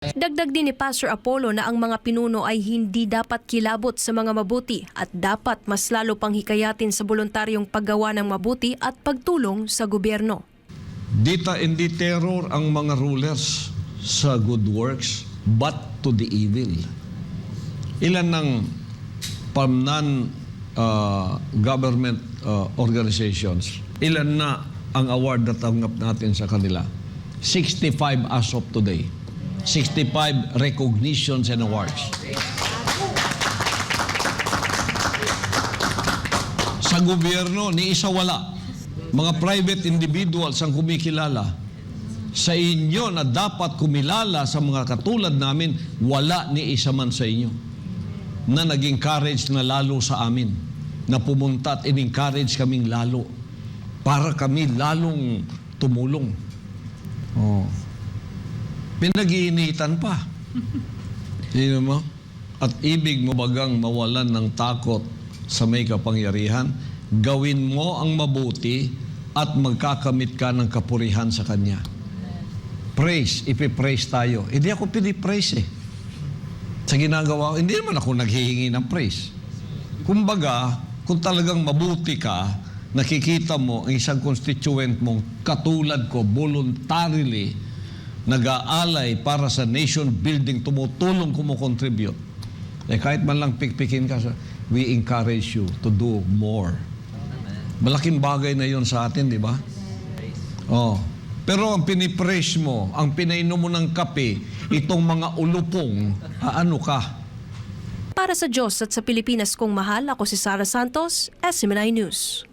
Dagdag din ni Pastor Apollo na ang mga pinuno ay hindi dapat kilabot sa mga mabuti at dapat mas lalo pang hikayatin sa voluntaryong paggawa ng mabuti at pagtulong sa gobyerno. Dita hindi terror ang mga rulers sa good works, but to the evil. Ilan ng from non-government organizations, ilan na ang award na tanggap natin sa kanila? 65 as of today. 65 recognitions and awards. Sa gobyerno, ni isa wala. Mga private individuals ang kumikilala. Sa inyo na dapat kumilala sa mga katulad namin, wala ni isa man sa inyo na naging courage na lalo sa amin, na pumunta at in-encourage kaming lalo para kami lalong tumulong. Oh. Pinag-iinitan pa. Sino mo? At ibig mo bagang mawalan ng takot sa may kapangyarihan, gawin mo ang mabuti at magkakamit ka ng kapurihan sa Kanya. Praise, ipipraise tayo. Hindi ako pinipraise eh. Sa ginagawa ko, hindi naman ako naghihingi ng praise. Kumbaga, kung talagang mabuti ka, nakikita mo ang isang constituent mong katulad ko, voluntarily, nag-aalay para sa nation building, tumutulong, kumukontribute. Eh kahit man lang pikpikin ka, we encourage you to do more. Malaking bagay na yon sa atin, di ba? Oh. Pero ang pinipraise mo, ang pinainom mo ng kape, itong mga ulupong, ano ka? Para sa Diyos at sa Pilipinas kong mahal, ako si Sara Santos, SMNI News.